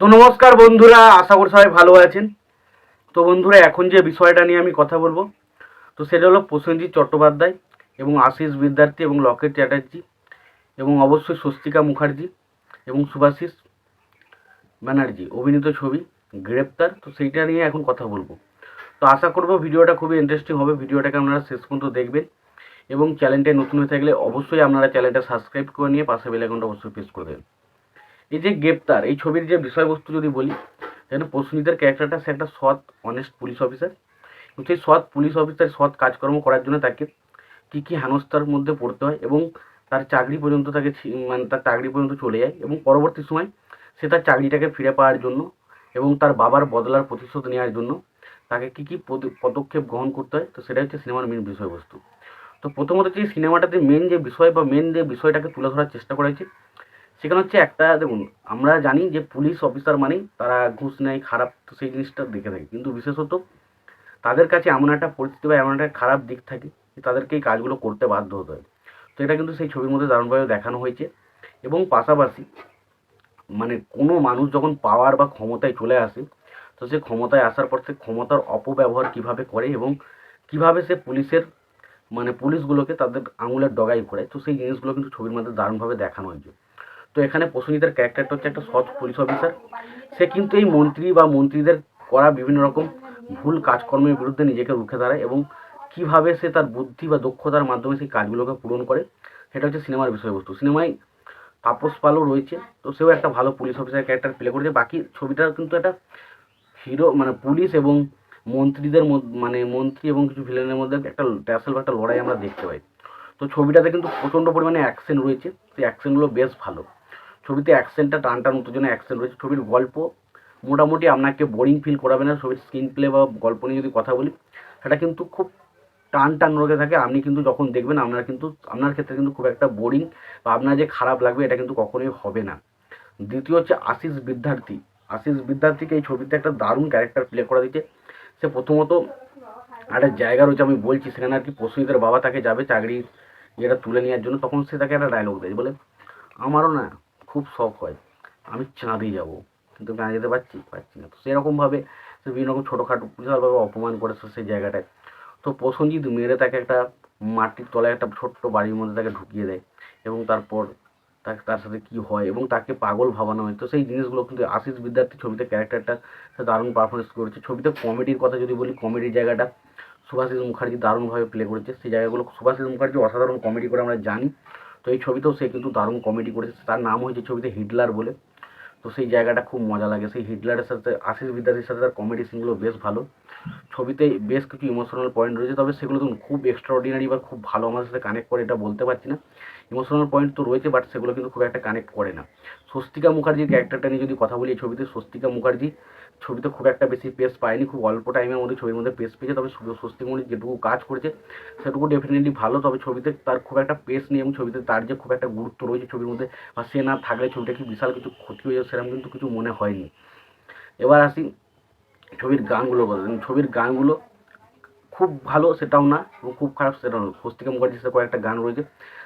তো নমস্কার বন্ধুরা, আশা করি সবাই ভালো আছেন। তো বন্ধুরা, এখন যে বিষয়টা নিয়ে আমি কথা বলব, তো সেটা হলো প্রসেনজিৎ চট্টোপাধ্যায় এবং আশিস বিদ্যার্থী এবং লকেট চ্যাটার্জি এবং অবশ্যই স্বস্তিকা মুখার্জি এবং সুভাষিস ব্যানার্জি, অভিনীত ছবি গ্রেপ্তার। তো সেইটা নিয়ে এখন কথা বলব। তো আশা করব ভিডিওটা খুবই ইন্টারেস্টিং হবে। ভিডিওটাকে আপনারা শেষ পর্যন্ত দেখবেন এবং চ্যানেলটায় নতুন হয়ে থাকলে অবশ্যই আপনারা চ্যানেলটা সাবস্ক্রাইব করে নিয়ে পাশে বেল আইকনটা অবশ্যই প্রেস করে দেবেন। এই যে গ্রেপ্তার, এই ছবির যে বিষয়বস্তু যদি বলি এখানে প্রসূনিতের ক্যারেক্টারটা সে একটা সৎ অনেস্ট পুলিশ অফিসার এবং সেই সৎ পুলিশ অফিসার সৎ কাজকর্ম করার জন্য তাকে কী কী হেনস্থার মধ্যে পড়তে হয় এবং তার চাকরি পর্যন্ত তাকে মানে তার চাকরি পর্যন্ত চলে যায় এবং পরবর্তী সময় সে তার চাকরিটাকে ফিরে পাওয়ার জন্য এবং তার বাবার বদলার প্রতিশোধ নেওয়ার জন্য তাকে কী কী পদ- পদক্ষেপ গ্রহণ করতে হয়, তো সেটা হচ্ছে সিনেমার মেন বিষয়বস্তু। তো প্রথমত যে সিনেমাটাতে মেন যে বিষয় বা মেন যে বিষয়টাকে তুলে ধরার চেষ্টা করা হয়েছে সেখানে হচ্ছে একটা, দেখুন, আমরা জানি যে পুলিশ অফিসার মানেই তারা ঘুষ নেয়, খারাপ, তো সেই জিনিসটা দেখে থাকি। কিন্তু বিশেষত তাদের কাছে এমন একটা পরিস্থিতি বা এমন একটা খারাপ দিক থাকে যে তাদেরকে এই কাজগুলো করতে বাধ্য হতে হয়। তো এটা কিন্তু সেই ছবির মধ্যে দারুণভাবে দেখানো হয়েছে। এবং পাশাপাশি মানে কোনো মানুষ যখন পাওয়ার বা ক্ষমতায় চলে আসে, তো সে ক্ষমতায় আসার পর সে ক্ষমতার অপব্যবহার কীভাবে করে এবং কীভাবে সে পুলিশের মানে পুলিশগুলোকে তাদের আঙুলের ডগাই করে তো সেই জিনিসগুলো কিন্তু ছবির মধ্যে দারুণভাবে দেখানো হয়েছে। তো এখানে প্রসূনিতার ক্যারেক্টারটা হচ্ছে একটা সৎ পুলিশ অফিসার সে কিন্তু এই মন্ত্রী বা মন্ত্রীদের করা বিভিন্ন রকম ভুল কাজকর্মের বিরুদ্ধে নিজেকে রুখে দাঁড়ায় এবং কীভাবে সে তার বুদ্ধি বা দক্ষতার মাধ্যমে সেই কাজগুলোকে পূরণ করে, সেটা হচ্ছে সিনেমার বিষয়বস্তু। সিনেমায় তাপস পালও রয়েছে, তো সেও একটা ভালো পুলিশ অফিসার ক্যারেক্টার প্লে করেছে। বাকি ছবিটা কিন্তু একটা হিরো মানে পুলিশ এবং মন্ত্রীদের মানে মন্ত্রী এবং কিছু ভিলেনের মধ্যে একটা ট্যাসেল বা একটা লড়াই আমরা দেখতে পাই। তো ছবিটাতে কিন্তু প্রচণ্ড পরিমাণে অ্যাকশন রয়েছে। সেই অ্যাকশনগুলো বেশ ভালো। ছবিতে অ্যাকশনটা টান টান উত্তেজনা অ্যাকশন রয়েছে। ছবির গল্প, মোটামুটি আপনাকে বোরিং ফিল করাবে না। ছবির স্ক্রিন প্লে বা গল্প নিয়ে যদি কথা বলি, সেটা কিন্তু খুব টান টান রোগে থাকে। আপনি কিন্তু যখন দেখবেন, আপনার কিন্তু, আপনার ক্ষেত্রে কিন্তু খুব একটা বোরিং বা আপনার যে খারাপ লাগবে, এটা কিন্তু কখনোই হবে না। দ্বিতীয় হচ্ছে আশিস বিদ্যার্থী। আশিস বিদ্যার্থীকে এই ছবিতে একটা দারুণ ক্যারেক্টার প্লে করা দিচ্ছে সে প্রথমত একটা জায়গা রয়েছে, আমি বলছি, সেখানে আর কি প্রসূনিতের বাবা তাকে যাবে চাকরি যেটা তুলে নেওয়ার জন্য। তখন সে তাকে একটা ডায়লগ দেয় বলে, আমারও না খুব শখ হয়। আমি চাঁদে যাব, কিন্তু না যেতে পারছি পারছি না। তো সেরকমভাবে সে বিভিন্ন রকম ছোটোখাটো বিশালভাবে অপমান করেছে সেই জায়গাটায়। তো প্রসঞ্জিৎ মেরে তাকে একটা মাটির তলায় একটা ছোট্ট বাড়ির মধ্যে তাকে ঢুকিয়ে দেয় এবং তারপর তাকে তার সাথে কী হয় এবং তাকে পাগল ভাবানো হয়। তো সেই জিনিসগুলো কিন্তু আশিস বিদ্যার্থী ছবিতে ক্যারেক্টারটা দারুণ পারফরমেন্স করেছে। ছবিতে কমেডির কথা যদি বলি, কমেডির জায়গাটা সুভাষিস মুখার্জি দারুণভাবে প্লে করেছে। সেই জায়গাগুলো সুভাষিস মুখার্জি অসাধারণ কমেডি করে আমরা জানি। তো এই ছবিতেও সে কিন্তু দারুণ কমেডি করেছে। তার নাম হয়েছে ছবিতে হিটলার বলে। তো সেই জায়গাটা খুব মজা লাগে। সেই হিটলারের সাথে, আশিস বিদ্যার্থীর সাথে তার কমেডি সিনগুলো বেশ ভালো। ছবিতে বেশ কিছু ইমোশনাল পয়েন্ট রয়েছে, তবে সেগুলো দেখুন, খুব এক্সট্রাঅর্ডিনারি বা খুব ভালো আমাদের সাথে কানেক্ট করে, এটা বলতে পারছি না। ইমোশনাল পয়েন্ট তো রয়েছে বাট সেগুলো কিন্তু খুব একটা কানেক্ট করে না। স্বস্তিকা মুখার্জির ক্যারেক্টারটা নিয়ে যদি কথা বলি ছবিতে, স্বস্তিকা মুখার্জি ছবিতে খুব একটা বেশি পেস পায়নি, খুব অল্প টাইমের মধ্যে ছবির মধ্যে পেস পেয়েছে, তবে স্বস্তিকা মুখার্জি যেটুকু কাজ করেছে, সেটুকু ডেফিনেটলি ভালো, তবে ছবিতে তার খুব একটা পেস নেই এবং ছবিতে তার যে খুব একটা গুরুত্ব রয়েছে ছবির মধ্যে, বা সে না থাকলে ছবিটা কি বিশাল কিছু ক্ষতি হয়ে সেরকম কিন্তু কিছু মনে হয়নি। এবার আসি ছবির গানগুলো কথা। ছবির গানগুলো খুব ভালো, সেটাও না, এবং খুব খারাপ, সেটাও না। স্বস্তিকা মুখার্জির কয়েকটা গান রয়েছে,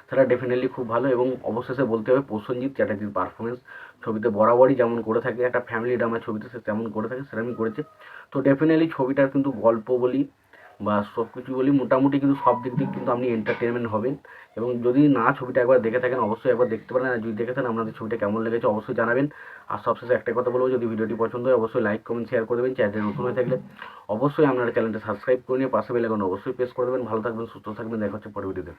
সেটা ডেফিনেটলি খুব ভালো, এবং অবশেষে বলতে হবে প্রসেনজিৎ চ্যাটার্জির পারফরমেন্স ছবিতে বরাবরই যেমন করে থাকে, একটা ফ্যামিলি ড্রামা ছবিতে সে তেমন করে থাকে সেরকমই করেছে। তো ডেফিনেটলি ছবিটার কিন্তু গল্প বলি বা সব কিছু বলি, মোটামুটি কিন্তু সব দিক দিয়ে কিন্তু আপনি এন্টারটেনমেন্ট হবেন। এবং যদি না ছবিটা একবার দেখে থাকেন, অবশ্যই একবার দেখতে পারেন। আর যদি দেখে থাকেন আপনাদের ছবিটা কেমন লেগেছে, অবশ্যই জানাবেন। আর সবশেষে একটা কথা বলব, যদি ভিডিওটি পছন্দ হয়, অবশ্যই লাইক কমেন্ট শেয়ার করে দেবেন। চ্যানেল নতুন হয়ে থাকলে অবশ্যই আপনার চ্যানেলটা সাবস্ক্রাইব করে নিয়ে পাশে বেলাখন অবশ্যই প্রেস করে দেবেন। ভালো থাকবেন, সুস্থ থাকবেন। দেখা হচ্ছে পরে ভিডিওতে